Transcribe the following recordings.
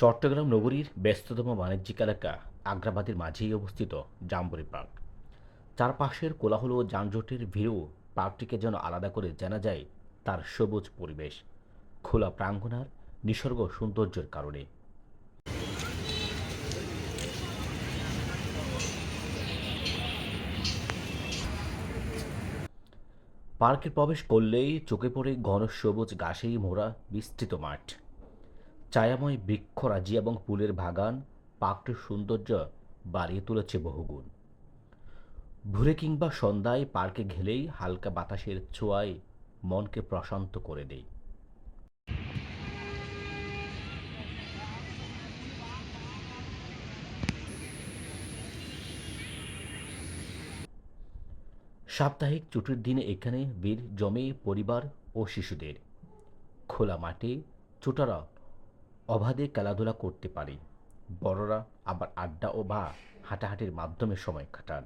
চট্টগ্রাম নগরীর ব্যস্ততম বাণিজ্যিক এলাকা আগ্রাবাদের মাঝেই অবস্থিত জাম্বুরি পার্ক। চারপাশের কোলাহল ও যানজটের ভিড়ও পার্কটিকে যেন আলাদা করে জানা যায় তার সবুজ পরিবেশ। খোলা প্রাঙ্গণার নিসর্গ সৌন্দর্যের কারণে। পার্কে প্রবেশ করলেই চোখে পড়ে ঘন সবুজ ঘাসেই মোড়া বিস্তৃত মাঠ। ছায়াময় বৃক্ষরাজি এবং ফুলের বাগান পার্কটির সৌন্দর্য বাড়িয়ে তুলেছে বহুগুণ। ভোরে কিংবা সন্ধ্যায় পার্কে ঘেলেই হালকা বাতাসের ছোঁয়ায় মনকে প্রশান্ত করে দেয়। সাপ্তাহিক ছুটির দিনে এখানে ভিড় জমে, পরিবার ও শিশুদের। খোলা মাঠে ছোটরা অবাধে খেলাধুলা করতে পারে। বড়রা আবার আড্ডা ও বা হাঁটাহাঁটির মাধ্যমে সময় কাটান।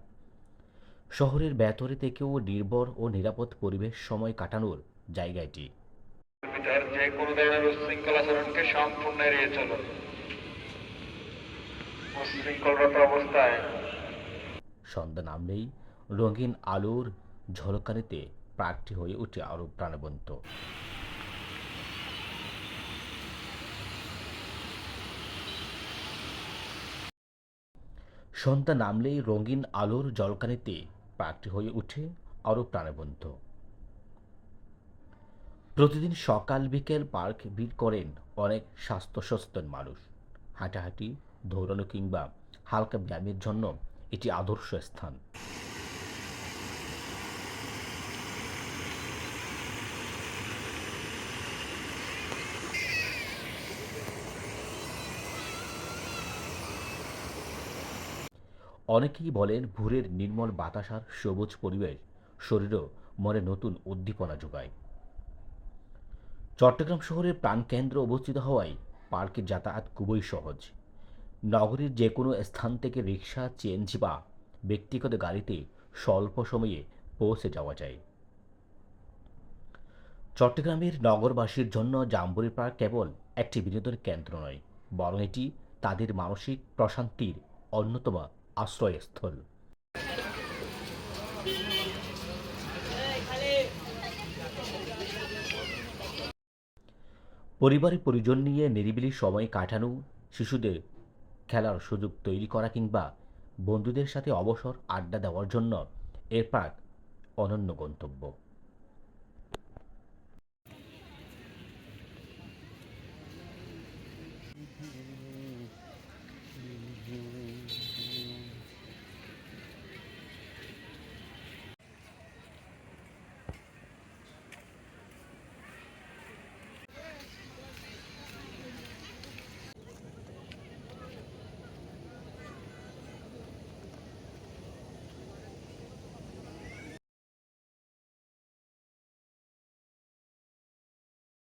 শহরের ভেতরে থেকেও নির্ভর ও নিরাপদ পরিবেশ সময় কাটানোর জায়গা এটি ভিতর যে কোনো ধরনের উচ্ছৃঙ্খল সম্পূর্ণ এড়িয়ে চলুন। উচ্ছৃঙ্খলরত অবস্থায়। সন্ধ্যা নামলেই রঙিন আলোর ঝলকানিতে প্রাকটি হয়ে ওঠে আরও প্রাণবন্ত। সন্ধ্যা নামলেই রঙিন আলোর জলকানিতে পার্কটি হয়ে ওঠে আরও প্রাণবন্ত। প্রতিদিন সকাল বিকেল পার্ক ভিড় করেন অনেক স্বাস্থ্য সচেতন মানুষ। হাঁটাহাঁটি, দৌড়ানো কিংবা হালকা ব্যায়ামের জন্য এটি আদর্শ স্থান। অনেকেই বলেন ভোরের নির্মল বাতাস আর সবুজ পরিবেশ শরীরও মনে নতুন উদ্দীপনা যোগায়। চট্টগ্রাম শহরের প্রাণকেন্দ্র অবস্থিত হওয়ায় পার্কে যাতায়াত খুবই সহজ। নগরীর যে কোনো স্থান থেকে রিক্সা চেঞ্জ বা ব্যক্তিগত গাড়িতে স্বল্প সময়ে পৌঁছে যাওয়া যায়। চট্টগ্রামের নগরবাসীর জন্য জাম্বুরি পার্ক কেবল একটি বিনোদন কেন্দ্র নয়, বরং এটি তাদের মানসিক প্রশান্তির অন্যতম আশ্রয়স্থল পরিবারে পরিজন নিয়ে নিরিবিলি সময় কাটানো, শিশুদের খেলার সুযোগ তৈরি করা কিংবা বন্ধুদের সাথে অবসর আড্ডা দেওয়ার জন্য এর পার্ক অনন্য গন্তব্য।